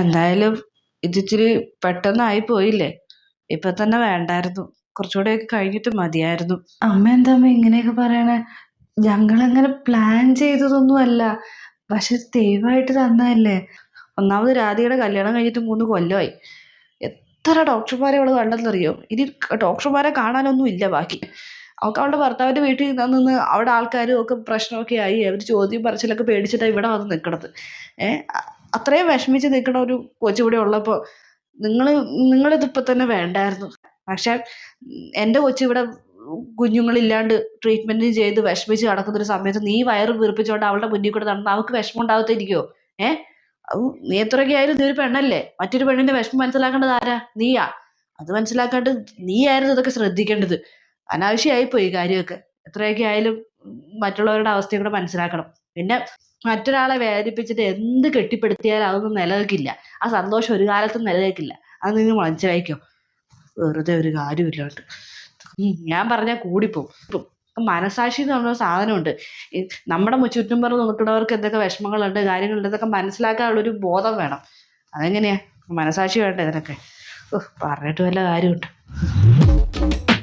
എന്തായാലും ഇതിച്ചിരി പെട്ടെന്നായി പോയില്ലേ? ഇപ്പൊ തന്നെ വേണ്ടായിരുന്നു. കുറച്ചുകൂടെയൊക്കെ കഴിഞ്ഞിട്ട് മതിയായിരുന്നു. അമ്മ എന്താ അമ്മ ഇങ്ങനെയൊക്കെ പറയണേ? ഞങ്ങളങ്ങനെ പ്ലാൻ ചെയ്തതൊന്നുമല്ല പക്ഷെ ദൈവമായിട്ട് തന്നതല്ലേ? ഒന്നാമത് രാധികയുടെ കല്യാണം കഴിഞ്ഞിട്ട് മൂന്ന് കൊല്ലമായി. എത്ര ഡോക്ടർമാരെ അവൾ കണ്ടെന്നറിയോ? ഇനി ഡോക്ടർമാരെ കാണാനൊന്നും ഇല്ല ബാക്കി. അവൾക്ക് അവളുടെ ഭർത്താവിന്റെ വീട്ടിൽ നിന്ന് അവിടെ ആൾക്കാരും ഒക്കെ പ്രശ്നമൊക്കെ ആയി. അവർ ചോദ്യം പറച്ചിലൊക്കെ പേടിച്ചിട്ടാണ് ഇവിടെ വന്ന് നിൽക്കണത് ഏഹ് അത്രയും വിഷമിച്ച് നിൽക്കുന്ന ഒരു കൊച്ചു ഇവിടെ ഉള്ളപ്പോൾ നിങ്ങൾ നിങ്ങളിതിപ്പോൾ തന്നെ വേണ്ടായിരുന്നു. പക്ഷെ എന്റെ കൊച്ചു ഇവിടെ കുഞ്ഞുങ്ങളില്ലാണ്ട് ട്രീറ്റ്മെന്റ് ചെയ്ത് വിഷമിച്ച് കിടക്കുന്ന ഒരു സമയത്ത് നീ വയറ് വീർപ്പിച്ചുകൊണ്ട് അവളുടെ മുന്നിൽ കൂടെ നടന്ന് അവൾക്ക് വിഷമം ഉണ്ടാകത്തിരിക്കുമോ ഏ? നീ എത്രയൊക്കെ ആയാലും നീ ഒരു പെണ്ണല്ലേ? മറ്റൊരു പെണ്ണിന്റെ വിഷമം മനസ്സിലാക്കേണ്ടത് ആരാ? നീയാ. അത് മനസ്സിലാക്കാണ്ട് നീ ആയിരുന്നു ഇതൊക്കെ ശ്രദ്ധിക്കേണ്ടത്. അനാവശ്യമായി പോയി കാര്യമൊക്കെ. എത്രയൊക്കെ ആയാലും മറ്റുള്ളവരുടെ അവസ്ഥയും കൂടെ മനസ്സിലാക്കണം. പിന്നെ മറ്റൊരാളെ വേദനിപ്പിച്ചിട്ട് എന്ത് കെട്ടിപ്പടുത്തിയാലും അതൊന്നും നിലനിൽക്കില്ല. ആ സന്തോഷം ഒരു കാലത്തും നിലനിൽക്കില്ല. അത് നിങ്ങൾ മനസ്സിലാക്കിക്കോ വെറുതെ ഒരു കാര്യമില്ലാണ്ട്. ഞാൻ പറഞ്ഞാൽ കൂടിപ്പോവും. മനസാക്ഷി എന്ന് പറഞ്ഞ സാധനമുണ്ട്. നമ്മുടെ മു- ചുറ്റും പറഞ്ഞ് നിൽക്കുന്നവർക്ക് എന്തൊക്കെ വിഷമങ്ങളുണ്ട് കാര്യങ്ങളുണ്ട് ഇതൊക്കെ മനസ്സിലാക്കാനുള്ളൊരു ബോധം വേണം. അതെങ്ങനെയാ? മനസാക്ഷി വേണ്ട ഇതിനൊക്കെ? പറഞ്ഞിട്ട് വല്ല കാര്യമുണ്ട്.